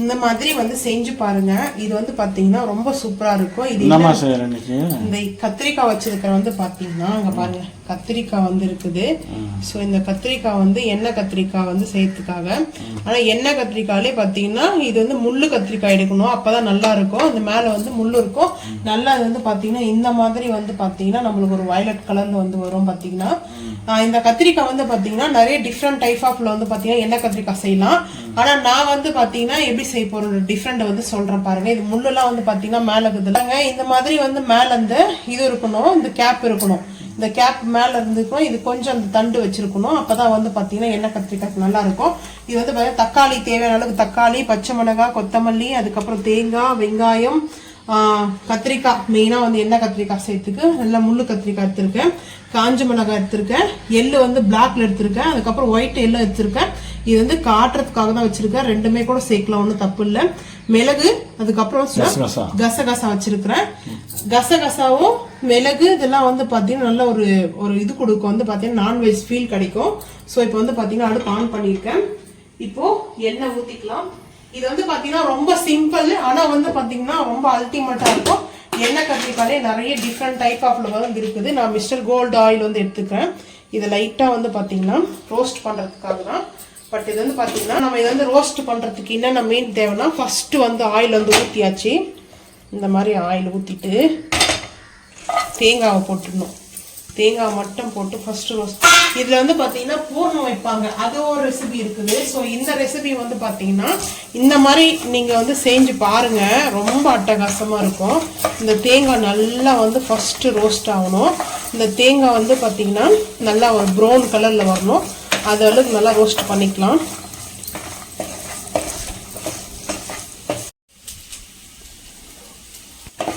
இந்த மாதிரி வந்து செஞ்சு பாருங்க. இது வந்து பாத்தீங்கன்னா ரொம்ப சூப்பரா இருக்கும். இது இந்த கத்திரிக்காய் வச்சிருக்கிற வந்து பாத்தீங்கன்னா அங்க பாருங்க கத்திரிக்காய் வந்து இருக்குது. சோ இந்த கத்திரிக்காய் வந்து எண்ணெய் கத்திரிக்காய் வந்து செய்யறதுக்காக. ஆனா எண்ணெய் கத்திரிக்காயிலே பாத்தீங்கன்னா இது வந்து முள்ளு கத்திரிக்காய் எடுக்கணும். அப்பதான் நல்லா இருக்கும். அந்த மேல வந்து முள்ளு இருக்கும். நல்லா அது வந்து பாத்தீங்கன்னா இந்த மாதிரி வந்து பாத்தீங்கன்னா நம்மளுக்கு ஒரு வயலட் கலர்ல வந்து வரும் பாத்தீங்கன்னா இந்த கத்திரிக்காய் வந்து பார்த்தீங்கன்னா நிறைய டிஃப்ரெண்ட் டைப் ஆஃப்ல வந்து பார்த்தீங்கன்னா எண்ணெய் கத்திரிக்காய் செய்யலாம். ஆனால் நான் வந்து பார்த்தீங்கன்னா எப்படி செய்ய போறோம் டிஃப்ரெண்ட் வந்து சொல்கிறேன் பாருங்க. இது முள்ளெல்லாம் வந்து பார்த்தீங்கன்னா மேலே இருக்குதுலங்க இந்த மாதிரி வந்து மேலே இந்த இது இருக்கணும் இந்த கேப் இருக்கணும். இந்த கேப் மேலே இருந்துக்கும் இது கொஞ்சம் அந்த தண்டு வச்சிருக்கணும். அப்பதான் வந்து பார்த்தீங்கன்னா எண்ணெய் கத்திரிக்காய் நல்லா இருக்கும். இது வந்து பார்த்தீங்கன்னா தக்காளி தேவையான அளவுக்கு தக்காளி பச்சை மிளகாய் கொத்தமல்லி அதுக்கப்புறம் தேங்காய் வெங்காயம் கத்திரிக்காய் மெயினாக வந்து எண்ணெய் கத்திரிக்காய் சேர்த்துக்கு? நல்லா முள்ளு கத்திரிக்காய் எடுத்திருக்கேன். காஞ்ச மிளகாய் எடுத்திருக்கேன். எள்ளு வந்து பிளாக்ல எடுத்திருக்கேன். அதுக்கப்புறம் ஒயிட் எள்ளு எடுத்திருக்கேன். இது வந்து காட்டுறதுக்காக தான் வச்சிருக்கேன். ரெண்டுமே கூட சேர்க்கலாம் ஒன்றும் தப்பு இல்லை. மிளகு அதுக்கப்புறம் கசகசா. கசகசா வச்சிருக்கிறேன். கசகசாவும் மிளகு இதெல்லாம் வந்து பார்த்தீங்கன்னா நல்ல ஒரு ஒரு இது கொடுக்கும். வந்து பார்த்தீங்கன்னா நான்வெஜ் ஃபீல் கிடைக்கும். ஸோ இப்போ வந்து பார்த்தீங்கன்னா அடுப்பு ஆன் பண்ணியிருக்கேன். இப்போ எண்ணெய் ஊற்றிக்கலாம் இது வந்து பார்த்தீங்கன்னா ரொம்ப சிம்பிள் ஆனால் வந்து பார்த்தீங்கன்னா ரொம்ப அல்டிமேட்டாக இருக்கும். எண்ணெய் கத்திரிக்காலே நிறைய டிஃப்ரெண்ட் டைப் ஆஃப்ல வந்து இருக்குது. நான் மிஸ்டர் கோல்டு ஆயில் வந்து எடுத்துக்கிறேன். இதை லைட்டாக வந்து பார்த்தீங்கன்னா ரோஸ்ட் பண்ணுறதுக்காக தான். பட் இது வந்து பார்த்தீங்கன்னா நம்ம இதை வந்து ரோஸ்ட் பண்ணுறதுக்கு என்னென்ன மெயின் தேவைன்னா ஃபஸ்ட்டு வந்து ஆயில் வந்து ஊற்றியாச்சு இந்த மாதிரி ஆயில் ஊற்றிட்டு தேங்காவை போட்டுடணும். தேங்காய் மட்டும் போட்டு ஃபஸ்ட்டு ரோஸ்ட் இதில் வந்து பார்த்தீங்கன்னா பூர்ணம் வைப்பாங்க. அது ஒரு ரெசிபி இருக்குது. ஸோ இந்த ரெசிபி வந்து பார்த்தீங்கன்னா இந்த மாதிரி நீங்கள் வந்து செஞ்சு பாருங்க. ரொம்ப அட்டகாசமாக இருக்கும். இந்த தேங்காய் நல்லா வந்து ஃபஸ்ட்டு ரோஸ்ட் ஆகணும். இந்த தேங்காய் வந்து பார்த்தீங்கன்னா நல்லா ஒரு ப்ரௌன் கலரில் வரணும். அது அளவுக்கு நல்லா ரோஸ்ட் பண்ணிக்கலாம்.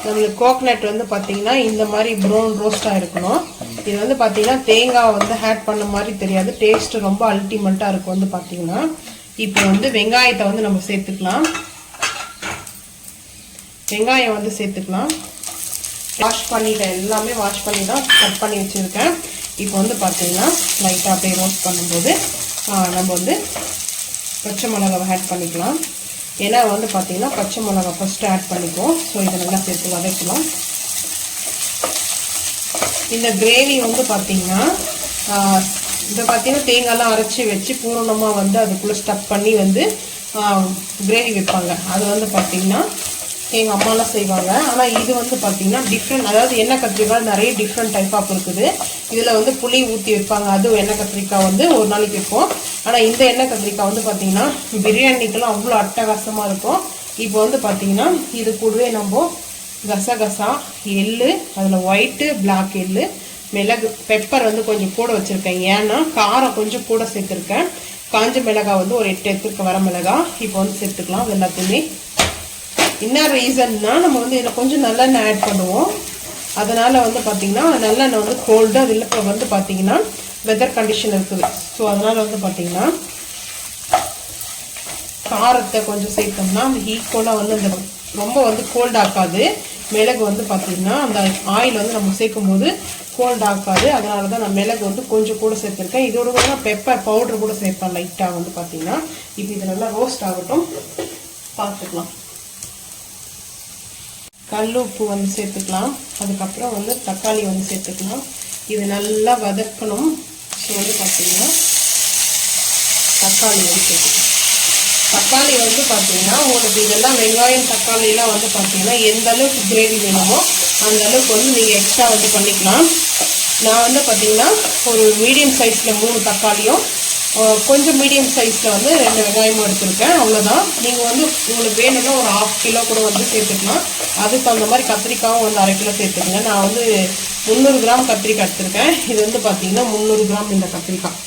நம்மளுக்கு கோகனட் வந்து பார்த்தீங்கன்னா இந்த மாதிரி ப்ரௌன் ரோஸ்டாக இருக்கணும். இது வந்து பார்த்தீங்கன்னா தேங்காய் வந்து ஆட் பண்ண மாதிரி தெரியாது. டேஸ்ட்டு ரொம்ப அல்டிமேட்டாக இருக்கும் வந்து பார்த்தீங்கன்னா இப்போ வந்து வெங்காயத்தை வந்து நம்ம சேர்த்துக்கலாம். வெங்காயம் வந்து சேர்த்துக்கலாம். வாஷ் பண்ணிட்டேன் எல்லாமே வாஷ் பண்ணி தான் கட் பண்ணி வச்சுருக்கேன். இப்போ வந்து பார்த்தீங்கன்னா லைட்டாக அப்படியே ரோஸ்ட் பண்ணும்போது நம்ம வந்து பச்சை மிளகாவை ஆட் பண்ணிக்கலாம். ஏன்னா வந்து பார்த்தீங்கன்னா பச்சை மிளகா ஃபஸ்ட்டு ஆட் பண்ணிக்குவோம். ஸோ இதை நல்லா சேர்த்து வதக்கலாம். இந்த கிரேவி வந்து பார்த்தீங்கன்னா இதை பார்த்தீங்கன்னா தேங்காய்லாம் அரைச்சி வச்சு பூரணமாக வந்து அதுக்குள்ளே ஸ்டப் பண்ணி வந்து கிரேவி வைப்பாங்க. அது வந்து பார்த்தீங்கன்னா எங்கள் அம்மாலாம் செய்வாங்க. ஆனால் இது வந்து பார்த்தீங்கன்னா டிஃப்ரெண்ட் அதாவது எண்ணெய் கத்திரிக்காய் நிறைய டிஃப்ரெண்ட் டைப் ஆஃப் இருக்குது. இதில் வந்து புளி ஊற்றி வைப்பாங்க. அதுவும் எண்ணெய் கத்திரிக்காய் வந்து ஒரு நாளைக்கு வைப்போம். ஆனால் இந்த எண்ணெய் கத்திரிக்காய் வந்து பார்த்திங்கன்னா பிரியாணிக்கெல்லாம் அவ்வளோ அட்டகாசமாக இருக்கும். இப்போ வந்து பார்த்தீங்கன்னா இது கூடவே நம்ம கசகசா எள்ளு அதில் ஒயிட்டு பிளாக் எள்ளு மிளகு பெப்பர் வந்து கொஞ்சம் கூட வச்சுருக்கேன். ஏன்னா காரம் கொஞ்சம் கூட சேர்த்துருக்கேன். காஞ்ச மிளகாய் வந்து ஒரு எட்டு எடுத்துருக்க வர மிளகாய். இப்போ வந்து சேர்த்துக்கலாம். அது எல்லாத்தையுமே. என்ன ரீசன்னா நம்ம வந்து இதில் கொஞ்சம் நல்லெண்ணெய் ஆட் பண்ணுவோம். அதனால் வந்து பார்த்திங்கன்னா நல்லெண்ணெய் வந்து கோல்டு அது இல்லை வந்து பார்த்திங்கன்னா வெதர் கண்டிஷன் இருக்குது. ஸோ அதனால் வந்து பார்த்திங்கன்னா காரத்தை கொஞ்சம் சேர்த்தோம்னா அந்த ஈக்குவலாக வந்து அந்த ரொம்ப வந்து கோல்ட் ஆக்காது. மிளகு வந்து பார்த்திங்கன்னா அந்த ஆயில் வந்து நம்ம சேர்க்கும் போது கோல்ட் ஆக்காது அதனால தான் நான் மிளகு வந்து கொஞ்சம் கூட சேர்த்துருக்கேன். இதோட கூட நான் பெப்பர் பவுடர் கூட சேர்ப்பேன் லைட்டாக வந்து பார்த்திங்கன்னா இப்போ இது நல்லா ரோஸ்ட் ஆகட்டும். பார்த்துக்கலாம். கல் உப்பு வந்து சேர்த்துக்கலாம். அதுக்கப்புறம் வந்து தக்காளி வந்து சேர்த்துக்கலாம். இது நல்லா வதக்கணும். ஸோ வந்து பார்த்திங்கன்னா தக்காளி வந்து சேர்த்துக்கலாம். தக்காளி வந்து பார்த்தீங்கன்னா உங்களுக்கு இதெல்லாம் வெங்காயம் தக்காளியெலாம் வந்து பார்த்தீங்கன்னா எந்த அளவுக்கு கிரேவி வேணுமோ அந்த அளவுக்கு வந்து நீங்கள் எக்ஸ்ட்ரா வந்து பண்ணிக்கலாம். நான் வந்து பார்த்தீங்கன்னா ஒரு மீடியம் சைஸில் மூணு தக்காளியும் கொஞ்சம் மீடியம் சைஸில் வந்து ரெண்டு வெங்காயமும் எடுத்துருக்கேன். அவ்வளோதான் நீங்கள் வந்து உங்களுக்கு வேணும்னா ஒரு ஆஃப் கிலோ கூட வந்து சேர்த்துக்கலாம். அதுக்கு தகுந்த மாதிரி கத்திரிக்காயும் வந்து அரை கிலோ சேர்த்துக்கங்க. நான் வந்து முந்நூறு கிராம் கத்திரிக்காய் எடுத்திருக்கேன். இது வந்து பார்த்தீங்கன்னா முந்நூறு கிராம் இந்த கத்திரிக்காய்.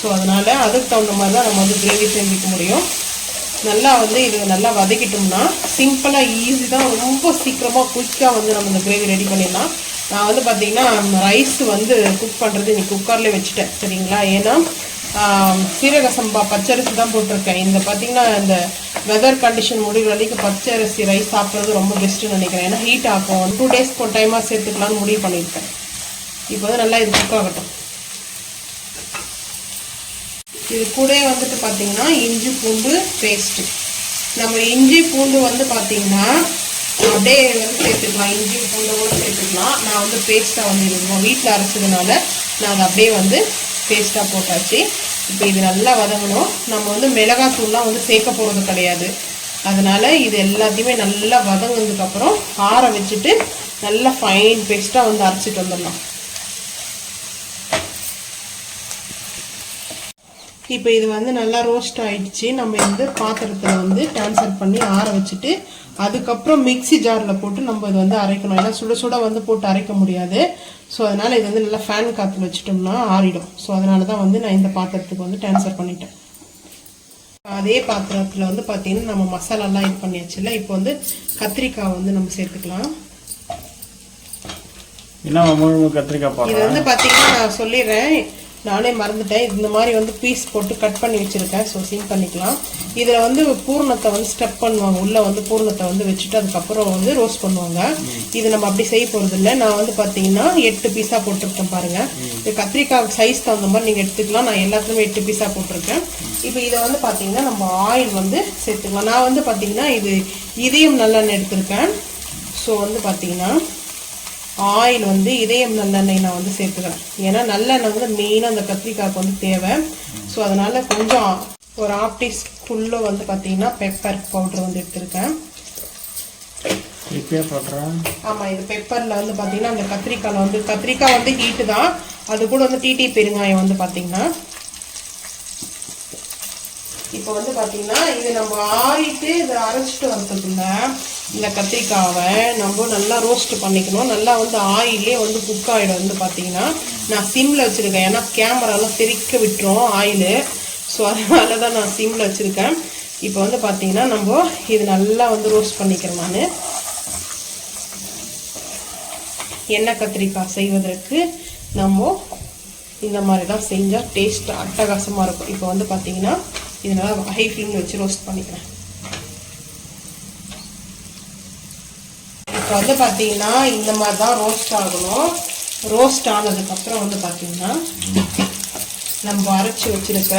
ஸோ அதனால் அதுக்கு தகுந்த மாதிரி தான் நம்ம வந்து கிரேவி செஞ்சுக்க முடியும். நல்லா வந்து இது நல்லா வதக்கிட்டோம்னா சிம்பிளாக ஈஸி தான் ரொம்ப சீக்கிரமாக குயிக்காக வந்து நம்ம இந்த கிரேவி ரெடி பண்ணிடலாம். நான் வந்து பார்த்தீங்கன்னா ரைஸ் வந்து குக் பண்ணுறது இன்னைக்கு குக்கர்லேயே வச்சுட்டேன் சரிங்களா? ஏன்னா ஆம், சீரக சம்பா பச்சரிசி தான் போட்டிருக்கேன். இந்த பார்த்தீங்கன்னா இந்த வெதர் கண்டிஷன் முடிகிற வரைக்கும் பச்சரிசி ரைஸ் சாப்பிட்றது ரொம்ப பெஸ்ட்டுன்னு நினைக்கிறேன். ஏன்னா ஹீட் ஆகும். டூ டேஸ்க்கு ஒரு டைமாக சேர்த்துக்கலாம்னு முடிவு பண்ணியிருக்கேன். இப்போ வந்து நல்லா இது குக் ஆகட்டும். இது கூட வந்துட்டு பார்த்தீங்கன்னா இஞ்சி பூண்டு பேஸ்ட்டு நம்ம இஞ்சி பூண்டு வந்து பார்த்தீங்கன்னா அப்படியே வந்து சேர்த்துக்கலாம். இஞ்சி பூண்டு கூட சேர்த்துக்கலாம். நான் வந்து பேஸ்ட்டாக வந்து வீட்டில் அரைச்சதுனால நான் அதை அப்படியே வந்து பேஸ்ட்டாக போட்டாச்சு. இப்போ இது நல்லா வதங்கணும். நம்ம வந்து மிளகாத்தூள்லாம் வந்து சேர்க்க போகிறது கிடையாது. அதனால் இது எல்லாத்தையுமே நல்லா வதங்கினதுக்கப்புறம் ஆற வச்சுட்டு நல்லா ஃபைன் பேஸ்ட்டாக வந்து அரைச்சிட்டு வந்துடலாம். இப்போ இது வந்து நல்லா ரோஸ்ட் ஆயிடுச்சு. நம்ம இந்த பாத்திரத்தில் வந்து ட்ரான்ஸ்ஃபர் பண்ணி ஆற வச்சுட்டு அதுக்கப்புறம் மிக்ஸி ஜாரில் போட்டு நம்ம இது வந்து அரைக்கணும். ஏன்னா சுட சுட வந்து போட்டு அரைக்க முடியாது. ஸோ அதனால் இது வந்து நல்லா ஃபேன் காற்று வச்சுட்டோம்னா ஆறிடும். ஸோ அதனால தான் வந்து நான் இந்த பாத்திரத்துக்கு வந்து ட்ரான்ஸ்ஃபர் பண்ணிட்டேன். அதே பாத்திரத்தில் வந்து பார்த்தீங்கன்னா நம்ம மசாலாலாம் இது பண்ணியாச்சுல இப்போ வந்து கத்திரிக்காய் வந்து நம்ம சேர்த்துக்கலாம். இது வந்து பார்த்தீங்கன்னா நான் சொல்லிடுறேன். நானே மறந்துட்டேன். இந்த மாதிரி வந்து பீஸ் போட்டு கட் பண்ணி வச்சுருக்கேன். ஸோ சீன் பண்ணிக்கலாம். இதில் வந்து பூர்ணத்தை வந்து ஸ்டெப் பண்ணுவாங்க. உள்ளே வந்து பூர்ணத்தை வந்து வச்சுட்டு அதுக்கப்புறம் வந்து ரோஸ்ட் பண்ணுவாங்க. இது நம்ம அப்படி செய்ய போகிறது இல்லை. நான் வந்து பார்த்தீங்கன்னா எட்டு பீஸாக போட்டிருக்கேன் பாருங்கள் இது கத்திரிக்காய் சைஸ் தகுந்த மாதிரி நீங்கள் எடுத்துக்கலாம். நான் எல்லாத்துலேயுமே எட்டு பீஸாக போட்டிருக்கேன். இப்போ இதை வந்து பார்த்தீங்கன்னா நம்ம ஆயில் வந்து சேர்த்துக்கலாம். நான் வந்து பார்த்தீங்கன்னா இது இதயம் நல்லெண்ணெய் எடுத்திருக்கேன். ஸோ வந்து பார்த்தீங்கன்னா ஆயில் வந்து இதயம் நல்லெண்ணெய் நான் வந்து சேர்த்துக்கிறேன் ஏன்னா நல்லெண்ணெய் வந்து மெயினாக அந்த கத்திரிக்காய்க்கு வந்து தேவை. ஸோ அதனால கொஞ்சம் ஒரு ஆஃப் டீஸ்பூனில் வந்து பார்த்தீங்கன்னா பெப்பர் பவுடர் வந்து எடுத்திருக்கேன். ஆமாம் இது பெப்பரில் வந்து பார்த்தீங்கன்னா அந்த கத்திரிக்காயில் வந்து கத்திரிக்காய் வந்து ஹீட்டு தான். அது கூட வந்து டிடி பெருங்காயம் வந்து பார்த்தீங்கன்னா இப்போ வந்து பார்த்தீங்கன்னா இது நம்ம ஆறிட்டு இதை அரைச்சிட்டு வரதுக்குள்ள இந்த கத்திரிக்காவை நம்ம நல்லா ரோஸ்ட் பண்ணிக்கணும். நல்லா வந்து ஆயிலே வந்து குக் ஆகிடும் வந்து பார்த்தீங்கன்னா நான் சிம்மில் வச்சுருக்கேன். ஏன்னா கேமராலாம் தெறிக்க விட்டுரும் ஆயிலு. ஸோ அதனால தான் நான் சிம்மில் வச்சுருக்கேன். இப்போ வந்து பார்த்தீங்கன்னா நம்ம இது நல்லா வந்து ரோஸ்ட் பண்ணிக்கிறேன் நான். எண்ணெய் கத்திரிக்காய் செய்வதற்கு நம்ம இந்த மாதிரி தான் செஞ்சால் டேஸ்ட் அட்டகாசமாக இருக்கும். இப்போ வந்து பார்த்தீங்கன்னா இதனால் ஹை ஃப்ளேமில் வச்சு ரோஸ்ட் பண்ணிக்கிறேன். இப்போ வந்து பார்த்தீங்கன்னா இந்த மாதிரி தான் ரோஸ்ட் ஆகணும். ரோஸ்ட் ஆனதுக்கப்புறம் வந்து பார்த்தீங்கன்னா நம்ம அரைச்சி வச்சிருக்க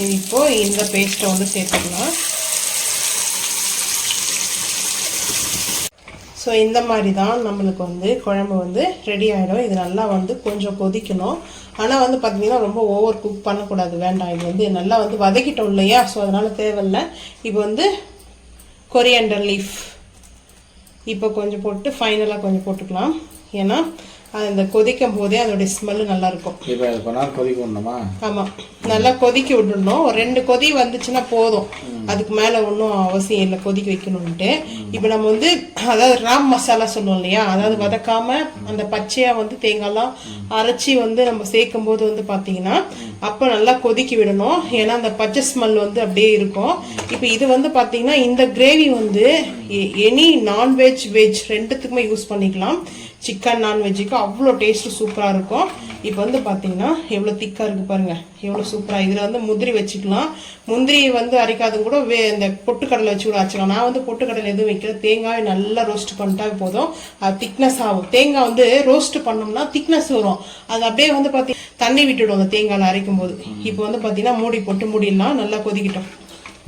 இது இப்போ இந்த பேஸ்ட்டை வந்து சேர்த்துக்கலாம். ஸோ இந்த மாதிரி தான் நம்மளுக்கு வந்து குழம்பு வந்து ரெடி ஆகிடும் இது நல்லா வந்து கொஞ்சம் கொதிக்கணும். ஆனால் வந்து பார்த்தீங்கன்னா ரொம்ப ஓவர் குக் பண்ணக்கூடாது. வேண்டாம். இது வந்து நல்லா வந்து வதக்கிட்டோம் இல்லையா? ஸோ அதனால் தேவையில்ல. இப்போ வந்து கொரியண்டர் லீஃப் இப்போ கொஞ்சம் போட்டு ஃபைனலாக கொஞ்சம் போட்டுக்கலாம். ஏன்னா அது இந்த கொதிக்கும் போதே அதோடைய ஸ்மெல்லு நல்லாயிருக்கும் இப்போ இது கொஞ்ச நேரம் கொதிக்க விடணுமா? ஆமாம் நல்லா கொதிக்க விடணும். ஒரு ரெண்டு கொதி வந்துச்சுன்னா போதும். அதுக்கு மேலே ஒன்றும் அவசியம் இல்லை. கொதிக்க வைக்கணும்ன்ட்டு. இப்போ நம்ம வந்து அதாவது ராம் மசாலா சொல்லுவோம் இல்லையா? அதாவது வதக்காம அந்த பச்சையாக வந்து தேங்காய்லாம் அரைச்சி வந்து நம்ம சேர்க்கும் போது வந்து பார்த்தீங்கன்னா அப்போ நல்லா கொதிக்க விடணும். ஏன்னா அந்த பச்சை ஸ்மெல் வந்து அப்படியே இருக்கும். இப்போ இது வந்து பார்த்தீங்கன்னா இந்த கிரேவி வந்து எனி நான்வெஜ் வெஜ் ரெண்டுத்துக்குமே யூஸ் பண்ணிக்கலாம். சிக்கன் நான்வெஜ்ஜுக்கு அவ்வளோ டேஸ்ட்டு சூப்பராக இருக்கும். இப்போ வந்து பார்த்தீங்கன்னா எவ்வளோ திக்காக இருக்குது பாருங்கள் எவ்வளோ சூப்பராக இதில் வந்து முந்திரி வச்சுக்கலாம். முந்திரி வந்து அரைக்காதும் கூட வே இந்த பொட்டுக்கடலை வச்சு கூட அரைச்சிக்கலாம். நான் வந்து பொட்டுக்கடலை எதுவும் வைக்கல. தேங்காய் நல்லா ரோஸ்ட் பண்ணிட்டா போதும். அது திக்னஸ் ஆகும். தேங்காய் வந்து ரோஸ்ட் பண்ணோம்னா திக்னஸ் வரும். அது அப்படியே வந்து பார்த்தி தண்ணி விட்டுடும் அந்த தேங்காயில் அரைக்கும் போது இப்போ வந்து பார்த்தீங்கன்னா மூடி போட்டு மூடிடலாம். நல்லா கொதிக்கிட்டோம்.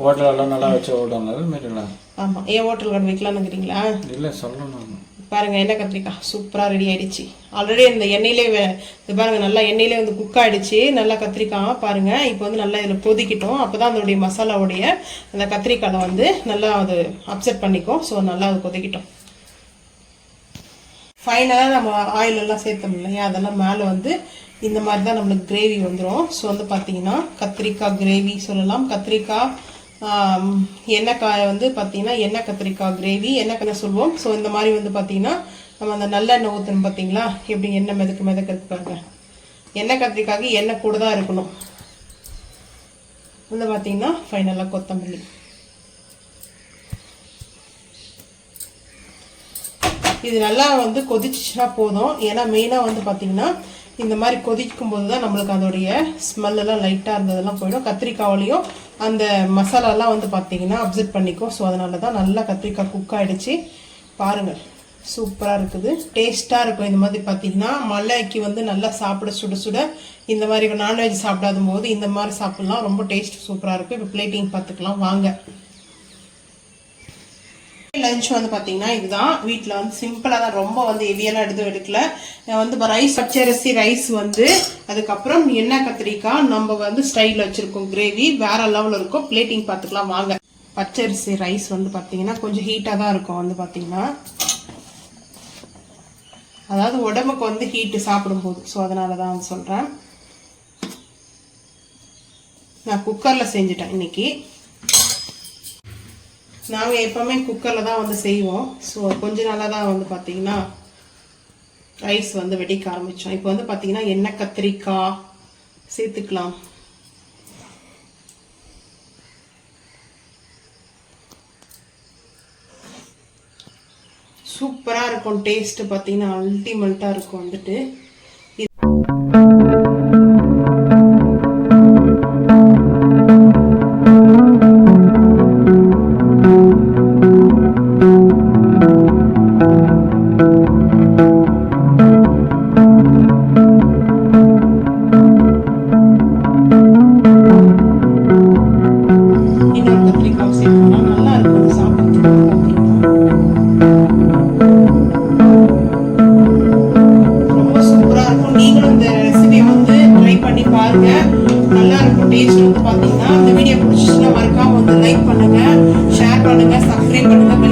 ஹோட்டலெல்லாம் நல்லா வச்சு மாரிங்களா ஆமாம் ஏன் ஹோட்டல் கடை வைக்கலாம்னுங்கிறீங்களா இல்லை சொல்லணும். பாருங்கள் எண்ணெய் கத்திரிக்காய் சூப்பராக ரெடி ஆகிடுச்சி ஆல்ரெடி இந்த எண்ணெயிலே வே- இது பாருங்கள் நல்லா எண்ணெயிலே வந்து குக் ஆயிடுச்சு. நல்லா கத்திரிக்காய் பாருங்கள் இப்போ வந்து நல்லா இதில் கொதிக்கிட்டோம் அப்பதான் அதோடைய மசாலாவுடைய அந்த கத்திரிக்காயில் வந்து நல்லா அது அப்செட் பண்ணிக்கும். ஸோ நல்லா அது கொதிக்கிட்டோம். ஃபைனலாக நம்ம ஆயிலெல்லாம் சேர்த்தோம் இல்லையா? அதெல்லாம் மேலே வந்து இந்த மாதிரி தான் நம்மளுக்கு கிரேவி வந்துடும் ஸோ வந்து பார்த்தீங்கன்னா கத்திரிக்காய் கிரேவி சொல்லலாம். கத்திரிக்காய் எண்ணெய் வந்து பார்த்தீங்கன்னா எண்ணெய் கத்திரிக்காய் கிரேவி எண்ணெய் சொல்லுவோம். ஸோ இந்த மாதிரி வந்து பார்த்தீங்கன்னா நம்ம அந்த நல்லெண்ணெய் ஊற்றணும் பார்த்தீங்களா எப்படி எண்ணெய் மிதக்க மிதக்கிறது பாருங்க. எண்ணெய் கத்திரிக்காய்க்கு எண்ணெய் கூட தான் இருக்கணும். வந்து பார்த்தீங்கன்னா ஃபைனலாக கொத்தமல்லி. இது நல்லா வந்து கொதிச்சுன்னா போதும். ஏன்னா மெயினாக வந்து பார்த்தீங்கன்னா இந்த மாதிரி கொதிக்கும் போது தான் நம்மளுக்கு அதோடைய ஸ்மெல்லாம் லைட்டாக இருந்ததெல்லாம் போயிடும். கத்திரிக்காவிலையும் அந்த மசாலாலாம் வந்து பார்த்தீங்கன்னா அப்சர்வ் பண்ணிக்கும் ஸோ அதனால தான் நல்லா கத்திரிக்காய் குக் ஆகிடுச்சு பாருங்கள். சூப்பராக இருக்குது. டேஸ்ட்டாக இருக்கும். இந்த மாதிரி பார்த்தீங்கன்னா மலைக்கு வந்து நல்லா சாப்பிட சுட சுட இந்த மாதிரி நான்வெஜ் சாப்பிடாத போது இந்த மாதிரி சாப்பிட்லாம். ரொம்ப டேஸ்ட் சூப்பராக இருக்கும். இப்போ பிளேட்டிங் பார்த்துக்கலாம் வாங்க. லஞ்ச் வந்து பார்த்தீங்கன்னா இதுதான். வீட்டில் வந்து சிம்பிளாக தான் ரொம்ப வந்து ஹெவியெல்லாம் எடுத்து எடுக்கல. வந்து இப்போ ரைஸ் பச்சரிசி ரைஸ் வந்து அதுக்கப்புறம் எண்ணெய் கத்திரிக்காய் நம்ம வந்து ஸ்டைலில் வச்சுருக்கோம். கிரேவி வேற லெவலில் இருக்கும். பிளேட்டிங் பார்த்துக்கலாம். வாங்க. பச்சரிசி ரைஸ் வந்து பார்த்தீங்கன்னா கொஞ்சம் ஹீட்டாக தான் இருக்கும் வந்து பார்த்தீங்கன்னா அதாவது உடம்புக்கு வந்து ஹீட்டு சாப்பிடும்போது. ஸோ அதனால தான் வந்து சொல்கிறேன் நான் குக்கரில் செஞ்சுட்டேன் இன்னைக்கு. நாங்கள் எப்போவுமே குக்கரில் தான் வந்து செய்வோம். ஸோ கொஞ்ச நாளாக தான் வந்து பார்த்தீங்கன்னா ரைஸ் வந்து வெடிக்க ஆரம்பித்தோம் இப்போ வந்து பார்த்தீங்கன்னா எண்ணெய் கத்திரிக்காய் சேர்த்துக்கலாம். சூப்பராக இருக்கும். டேஸ்ட்டு பார்த்தீங்கன்னா அல்டிமேட்டாக இருக்கும் வந்துட்டு. verdad me